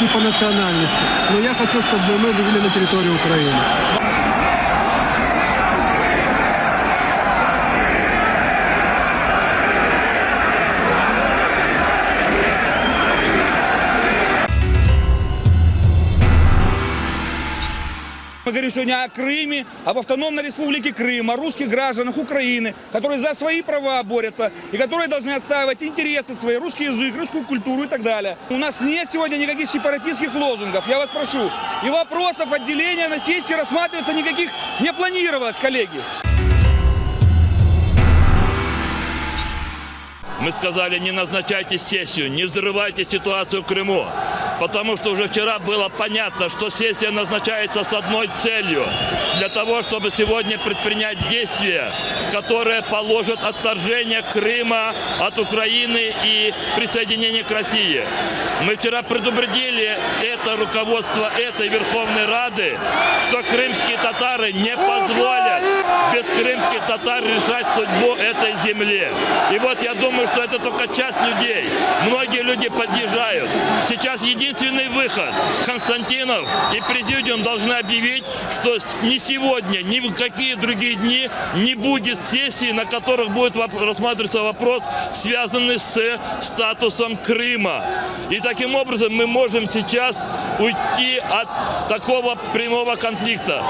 русский по национальности, но я хочу, чтобы мы жили на территории Украины. Мы говорим сегодня о Крыме, об автономной республике Крым, о русских гражданах Украины, которые за свои права борются и которые должны отстаивать интересы свои, русский язык, русскую культуру и так далее. У нас нет сегодня никаких сепаратистских лозунгов, я вас прошу. И вопросов отделения на сессии рассматриваться никаких не планировалось, коллеги. Мы сказали, не назначайте сессию, не взрывайте ситуацию в Крыму. Потому что уже вчера было понятно, что сессия назначается с одной целью. Для того, чтобы сегодня предпринять действия, которые положат отторжение Крыма от Украины и присоединение к России. Мы вчера предупредили это руководство этой Верховной Рады, что крымские татары не позволят без крымских татар решать судьбу этой земли. И вот я думаю, что это только часть людей. Многие люди поддержают. Сейчас единственный выход. Константинов и Президиум должны объявить, что ни сегодня, ни в какие другие дни не будет сессии, на которых будет рассматриваться вопрос, связанный с статусом Крыма. И таким образом мы можем сейчас уйти от такого прямого конфликта.